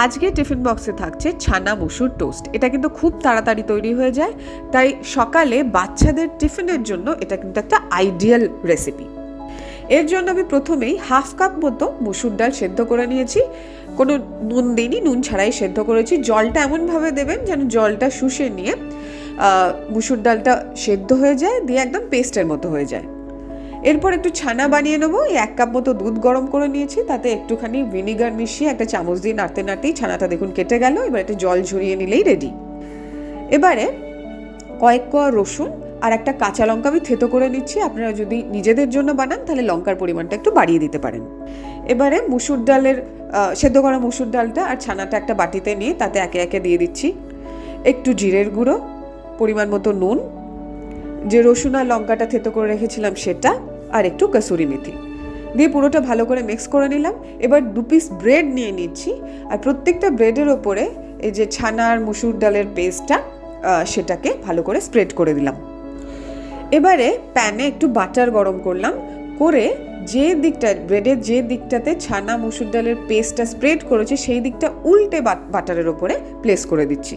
আজকে টিফিন বক্সে থাকছে ছানা মসুর টোস্ট। এটা কিন্তু খুব তাড়াতাড়ি তৈরি হয়ে যায়। তাই সকালে বাচ্চাদের টিফিনের জন্য এটা কিন্তু একটা আইডিয়াল রেসিপি। এর জন্য আমি প্রথমেই হাফ কাপ মতো মুসুর ডাল সেদ্ধ করে নিয়েছি। কোনো নুন দিইনি, নুন ছাড়াই সেদ্ধ করেছি। জলটা এমনভাবে দেবেন যেন জলটা শুষে নিয়ে মুসুর ডালটা সেদ্ধ হয়ে যায়, দিয়ে একদম পেস্টের মতো হয়ে যায়। এরপর একটু ছানা বানিয়ে নেব। এই এক কাপ মতো দুধ গরম করে নিয়েছি, তাতে একটুখানি ভিনিগার মিশিয়ে একটা চামচ দিয়ে নাড়তে নাড়তেই ছানাটা দেখুন কেটে গেল। এবার একটু জল ঝরিয়ে নিলেই রেডি এবারে কয়েক কোয়া রসুন আর একটা কাঁচা লঙ্কা আমি থেতো করে নিচ্ছি। আপনারা যদি নিজেদের জন্য বানান, তাহলে লঙ্কার পরিমাণটা একটু বাড়িয়ে দিতে পারেন। এবারে মুসুর ডালের সেদ্ধ করা মুসুর ডালটা আর ছানাটা একটা বাটিতে নিয়ে তাতে একে একে দিয়ে দিচ্ছি। একটু জিরের গুঁড়ো, পরিমাণ মতো নুন। যে রসুন আর লঙ্কাটা থেতো করে রেখেছিলাম সেটা। আর একটু কাসুরি মেথি। দিয়ে পুরোটা ভালো করে মিক্স করে নিলাম। এবার দু পিস ব্রেড নিয়ে নিচ্ছি। আর প্রত্যেকটা ব্রেডের ওপরে এই যে ছানার মুসুর ডালের পেস্টটা সেটাকে ভালো করে স্প্রেড করে দিলাম। এবারে প্যানে একটু বাটার গরম করলাম। করে যে দিকটা ব্রেডের যে দিকটাতে ছানা, মুসুর ডালের পেস্টটা স্প্রেড করেছি, সেই দিকটা উল্টে বাট- বাটারের ওপরে প্লেস করে দিচ্ছি।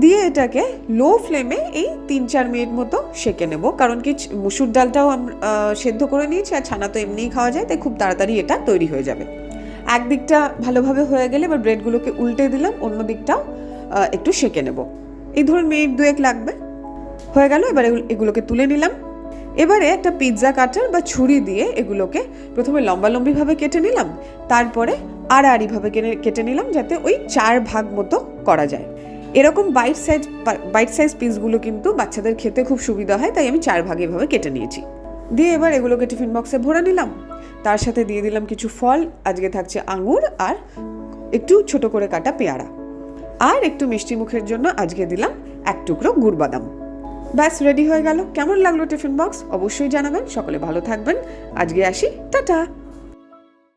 দিয়ে এটাকে লো ফ্লেমে এই তিন চার মিনিট মতো সেকে নেব। কারণ কি মুসুর ডালটাও আম- আহ, সেদ্ধ করে নিয়েছি আর ছানা তো এমনিই খাওয়া যায় তাই খুব তাড়াতাড়ি এটা তৈরি হয়ে যাবে। একদিকটা ভালোভাবে হয়ে গেলে এবার ব্রেডগুলোকে উল্টে দিলাম অন্য দিকটাও একটু সেকে নেব। এই ধরুন মিনিট দুয়েক লাগবে। হয়ে গেল এবার এগুলোকে তুলে নিলাম। এবারে একটা পিৎজা কাটার বা ছুরি দিয়ে এগুলোকে প্রথমে লম্বা লম্বিভাবে কেটে নিলাম তারপরে আড়াআড়িভাবে কেটে নিলাম যাতে ওই চার ভাগ মতো করা যায়। এরকম বাইট সাইজ বাইট সাইজ পিসগুলো কিন্তু বাচ্চাদের খেতে খুব সুবিধা হয়, তাই আমি চার ভাগ এভাবে কেটে নিয়েছি। দিয়ে এবার এগুলোকে টিফিন বক্সে ভরে নিলাম। তার সাথে দিয়ে দিলাম কিছু ফল, আজকে থাকছে আঙুর আর একটু ছোট করে কাটা পেয়ারা। আর একটু মিষ্টি মুখের জন্য আজকে দিলাম এক টুকরো গুড় বাদাম ব্যাস রেডি হয়ে গেল। কেমন লাগল টিফিন বক্স অবশ্যই জানাবেন। সকলে ভালো থাকবেন। আজকে আসি। টাটা!